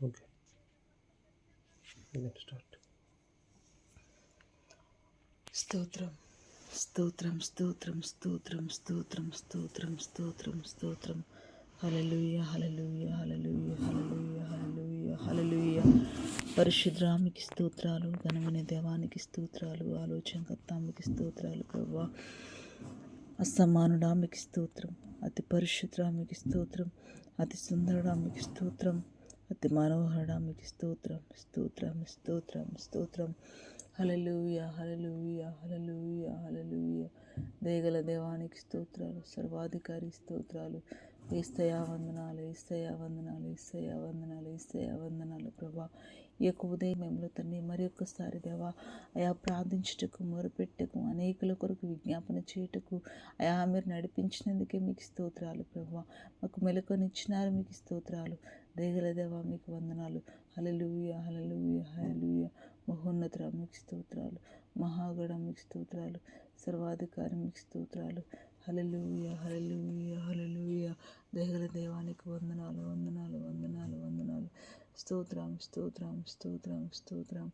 Okay. Start స్తోత్రం స్తోత్రం స్తోత్రం స్తోత్రం స్తోత్రం స్తోత్రం స్తోత్రం స్తోత్రం. హలలుయ హలలుయ హలలుయ హలలుయ హలలుయ హలలుయ పరిశుద్రామికి స్తోత్రాలు ఘనమైన దేవానికి స్తోత్రాలు ఆలోచనకర్తామికి స్తోత్రాలు ప్రభా. అసమానుడామికి స్తోత్రం అతి పరిశుద్రామికి స్తోత్రం అతి సుందరుడామికి స్తోత్రం. అతి మనోహరుడామికి స్తోత్రం స్తోత్రం స్తోత్రం స్తోత్రం. హలలుయ హలలుయ హలలుయ హలలుయ దేగల దేవానికి స్తోత్రాలు సర్వాధికారి స్తోత్రాలు. ఏస్తయా వందనాలు ఏస్తయా వందనాలు ఏస్తయా వందనాలు ఏస్తయా వందనాలు ప్రభా. ఈ యొక్క ఉదయం మేము తండ్రి మరి ఒక్కసారి దేవా అయా ప్రార్థించుటకు మొరపెట్టకు అనేకుల కొరకు విజ్ఞాపన చేయుటకు అయా మీరు నడిపించినందుకే మీకు స్తోత్రాలు ప్రభా. మాకు మెలకునిచ్చినారు మీకు స్తోత్రాలు. దేవా మీకు వందనాలు. హలలుయ హలలుయ హలలుయ మహోన్నత మీకు స్తోత్రాలు. మహాగడ మీకు స్తోత్రాలు. సర్వాధికారి మీకు స్తోత్రాలు. హలలుయ హలలుయ హలలుయ దేగల దేవానికి వందనాలు వందనాలు వందనాలు వందనాలు. స్తోత్రం స్తోత్రం స్తోత్రం స్తోత్రం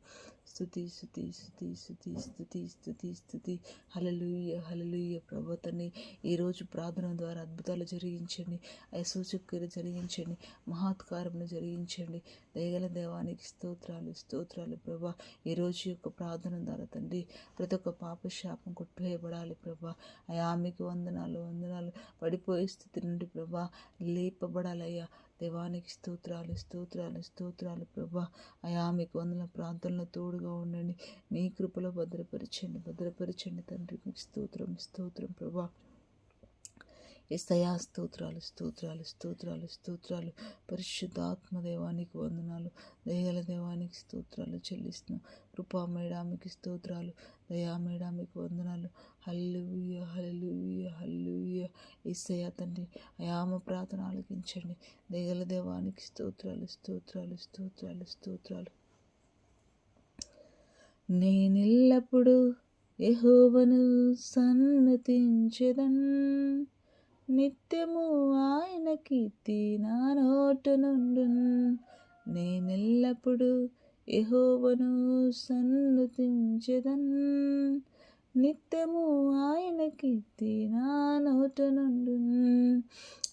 స్థుతి స్థుతి స్థుతి స్థుతి స్థుతి స్థుతి స్థుతి హలలుయ హలలుయ్య ప్రభతని ఈరోజు ప్రార్థన ద్వారా అద్భుతాలు జరిగించండి. సూచక్రియలు జరిగించండి. మహాత్కారములు జరిగించండి. దయగల దేవానికి స్తోత్రాలు స్తోత్రాలు ప్రభా. ఈరోజు యొక్క ప్రార్థన ద్వారా తండ్రి ప్రతి ఒక్క పాప శాపం కొట్టివేయబడాలి ప్రభా. అయా వందనాలు వందనాలు. పడిపోయే స్థితి నుండి ప్రభా లేపబడాలయ్యా. దేవానికి స్తోత్రాలు స్తోత్రాలు స్తోత్రాలు ప్రభా. అయా మీకు వందల ప్రాంతంలో తోడుగా ఉండండి. మీ కృపలో భద్రపరచండి భద్రపరచండి తండ్రి. మీకు స్తోత్రం స్తోత్రం ప్రభా. ఎస్తయా స్తోత్రాలు స్తోత్రాలు స్తోత్రాలు స్తోత్రాలు. పరిశుద్ధాత్మ దేవానికి వందనాలు. దయగల దేవానికి స్తోత్రాలు చెల్లిస్తున్నాం. కృపా మేడామికి స్తోత్రాలు. దయా మేడామికి వందనాలు. హల్లుయ హల్లుయ హల్లుయ ఎస్తయా తండ్రి అయామ ప్రార్థన ఆలకించండి. దయగల దేవానికి స్తోత్రాలు స్తోత్రాలు స్తోత్రాలు స్తోత్రాలు. నేనెల్లప్పుడు యహోవను సన్నతించెదన్. నిత్యము ఆయన కీర్తి నా నోట నుండు నేనెల్లప్పుడు యహోవను సన్నతించెదన్. నిత్యము ఆయన కీర్తి నా నోట నుండు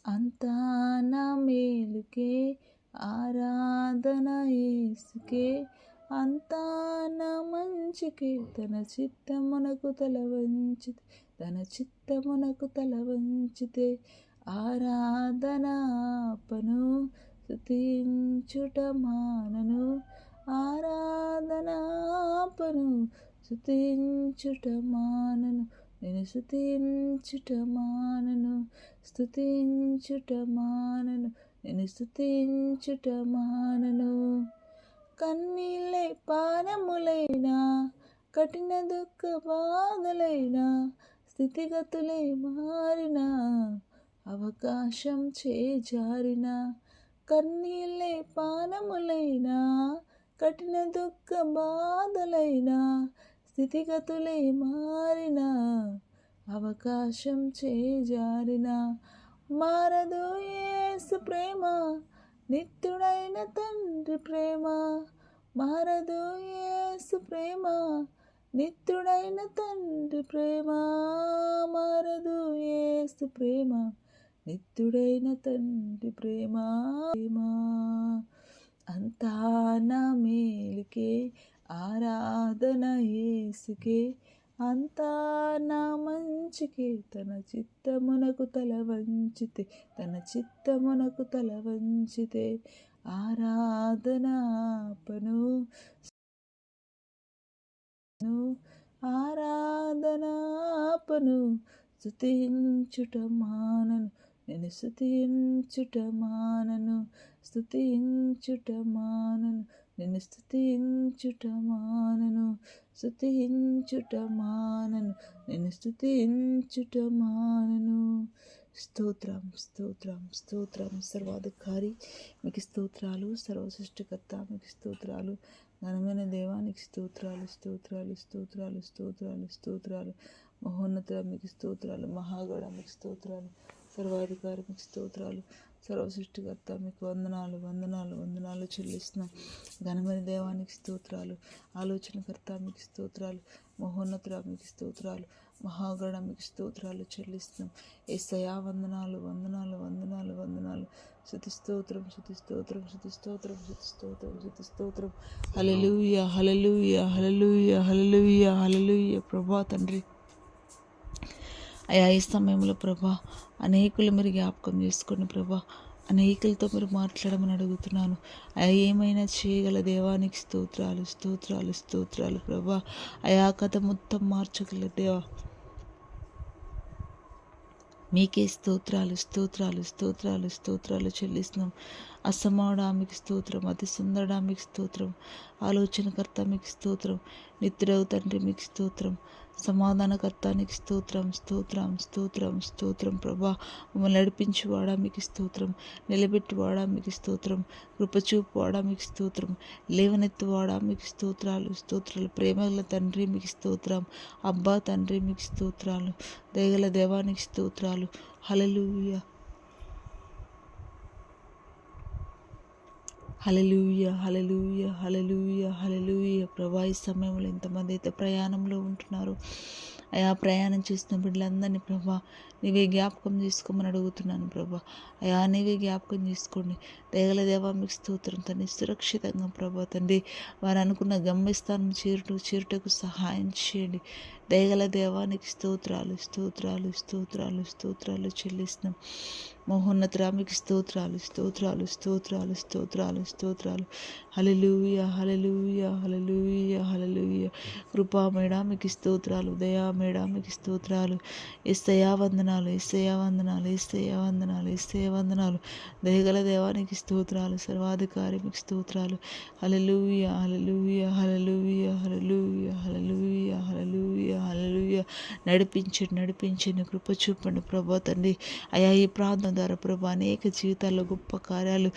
అంతా నా మేలుకే ఆరాధన ఏసుకే అంతా నా మంచి కీర్తన చిత్తమునకు తల వంచితే. తన చిత్తమునకు తల వంచితే ఆరాధనాపను స్థుతించుట మానను. ఆరాధనాపను స్థుతించుట మానను. నేను స్థుతించుట మానను స్థుతించుట మానను. నేను స్థుతించుట మానను. కన్నీళ్ళే పానములైనా కఠిన దుఃఖ బాధలైనా స్థితిగతులే మారిన అవకాశం చేజారిన కన్నీళ్ళే పానములైనా కఠిన దుఃఖ బాధలైనా స్థితిగతులే మారిన అవకాశం చేజారిన. మారదు ఏసు ప్రేమ నిత్యుడైన తండ్రి ప్రేమ. మారదు ఏసు ప్రేమ నిత్రుడైన తండ్రి ప్రేమ మారదు ఏసు ప్రేమ. నిత్రుడైన తండ్రి ప్రేమ ప్రేమ. అంతా నా మేలుకే ఆరాధన ఏసుకే అంతా నా మంచికే తన చిత్తమునకు తల వంచితే తన చిత్తమునకు తల వంచితే ఆరాధ ఆరాధనాపను స్థుతించుట మానను నేను స్థుతించుట మానను స్థుతించుట మానను నేను స్థుతించుట మానను స్థుతించుట మానను నేను స్థుతించుట మానను స్తోత్రం స్తోత్రం స్తోత్రం సర్వాధికారి. మీకు స్తోత్రాలు సర్వసృష్టికర్త మీకు స్తోత్రాలు. ఘనమైన దేవానికి స్తోత్రాలు స్తోత్రాలు స్తోత్రాలు స్తోత్రాలు స్తోత్రాలు. మహోన్నత మీకు స్తోత్రాలు. మహాగణ మీకు స్తోత్రాలు. సర్వాధికారి మీకు స్తోత్రాలు. సర్వ సృష్టికర్త మీకు వందనాలు వందనాలు వందనాలు చెల్లిస్తున్నాం. ఘనమైన దేవానికి స్తోత్రాలు. ఆలోచనకర్త మీకు స్తోత్రాలు. మహోన్నతుల మీకు స్తోత్రాలు. మహాగణ మీకు స్తోత్రాలు చెల్లిస్తున్నాం. ఏసయా వందనాలు వందనాలు వందనాలు వందనాలు. శుతి స్తోత్రం శుతి స్తోత్రం శుతి స్తోత్రం శుతి స్తోత్రం శుతి స్తోత్రం. హలలుయ హలలుయ హలలుయ హలలుయ హలలుయ ప్రభా తండ్రి. అయా ఈ సమయంలో ప్రభా అనేకులు మీరు జ్ఞాపకం చేసుకోండి ప్రభా. అనేకులతో మీరు మాట్లాడమని అడుగుతున్నాను. అయా ఏమైనా చేయగల దేవానికి స్తోత్రాలు స్తోత్రాలు స్తోత్రాలు ప్రభా. అయా కథ మొత్తం మార్చగల దేవా. మీకే స్తోత్రాలు స్తోత్రాలు స్తోత్రాలు స్తోత్రాలు చెల్లిస్తున్నాం. అసమాడ మీకు స్తోత్రం అతి సుందర మీకు స్తోత్రం ఆలోచనకర్త మీకు స్తోత్రం. నిత్యుడవు తండ్రి మీకు స్తోత్రం. సమాధానకర్తానికి స్తోత్రం. స్తోత్రం స్తోత్రం స్తోత్రం ప్రభా. మమ్మల్ని నడిపించువాడా మీకు స్తోత్రం. నిలబెట్టువాడా మీకు స్తోత్రం. కృపచూపువాడా మీకు స్తోత్రం. లేవనెత్తువాడా మీకు స్తోత్రాలు. స్తోత్రాలు ప్రేమగల తండ్రి మీకు స్తోత్రం. అబ్బా తండ్రి మీకు స్తోత్రాలు. దయగల దేవానికి స్తోత్రాలు. హలలుయ హలలుయ హలలుయ హలలుయ హలలుయ ప్రభా ఈ సమయంలో ఎంతమంది అయితే ప్రయాణంలో ఉంటున్నారు. అయా ప్రయాణం చేస్తున్న బిడ్డలందరినీ ప్రభా నీవే జ్ఞాపకం చేసుకోమని అడుగుతున్నాను ప్రభా. అయా నీవే జ్ఞాపకం చేసుకోండి. దేగల దేవా మీకు స్తోత్రం తండ్రి సురక్షితంగా ప్రభా తండ్రి వారు అనుకున్న గమ్యస్థానం చేరుట చేరుటకు సహాయం చేయండి. దేగల దేవానికి స్తోత్రాలు స్తోత్రాలు స్తోత్రాలు స్తోత్రాలు చెల్లిస్తున్నాం. మహోన్నతరామికి స్తోత్రాలు స్తోత్రాలు స్తోత్రాలు స్తోత్రాలు స్తోత్రాలు. హలలుయ హలలుయ హలలుయ హలలుయ కృపామేడా మీకు స్తోత్రాలు దయా మేడామికి స్తోత్రాలు. ఇస్తయా వందనాలు. ఇస్తయా వందనాలు. ఇస్తయా వందనాలు. ఇస్తయా వందనాలు. దయగల దేవానికి స్తోత్రాలు. సర్వాధికారి మీకు స్తోత్రాలు హలలుయ హలలుయ హలలుయ హలలుయ హలలుయ హలలుయ హలలుయ నడిపించండి నడిపించండి కృప చూపండి ప్రభా తండ్రి. అయా ఈ ప్రాంతం ద్వారా ప్రభా అనేక జీవితాల్లో గొప్ప కార్యాలు